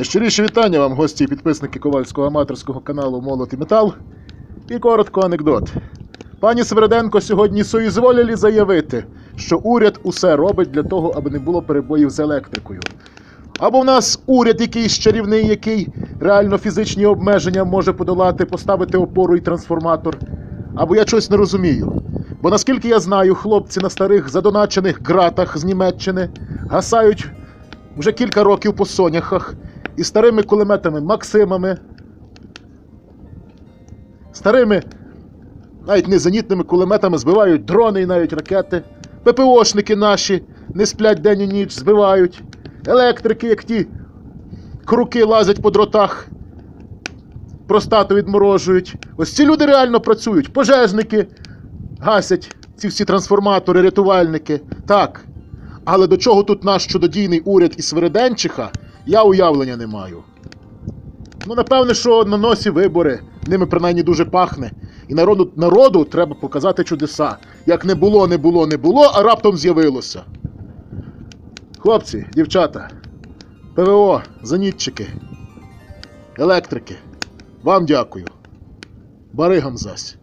Найщиріше вітання вам, гості і підписники ковальського аматорського каналу Молот і Метал. І коротко анекдот. Пані Свереденко сьогодні соізволили заявити, що уряд усе робить для того, аби не було перебоїв з електрикою. Або в нас уряд якийсь чарівний, який реально фізичні обмеження може подолати, поставити опору і трансформатор. Або я щось не розумію. Бо наскільки я знаю, хлопці на старих задоначених ґратах з Німеччини гасають вже кілька років по соняхах і старими кулеметами Максимами, старими, навіть не зенітними кулеметами збивають дрони і навіть ракети. ППОшники наші не сплять день і ніч, збивають. Електрики, як ті круки лазять по дротах, простату відморожують. Ось ці люди реально працюють. Пожежники гасять ці всі трансформатори, рятувальники. Так. Але до чого тут наш чудодійний уряд і Свириденчиха, я уявлення не маю. Ну, напевне, що на носі вибори, ними принаймні дуже пахне. І народу, народу треба показати чудеса. Як не було, не було, не було, а раптом з'явилося. Хлопці, дівчата, ПВО, зенітчики, електрики, вам дякую. Баригам зась.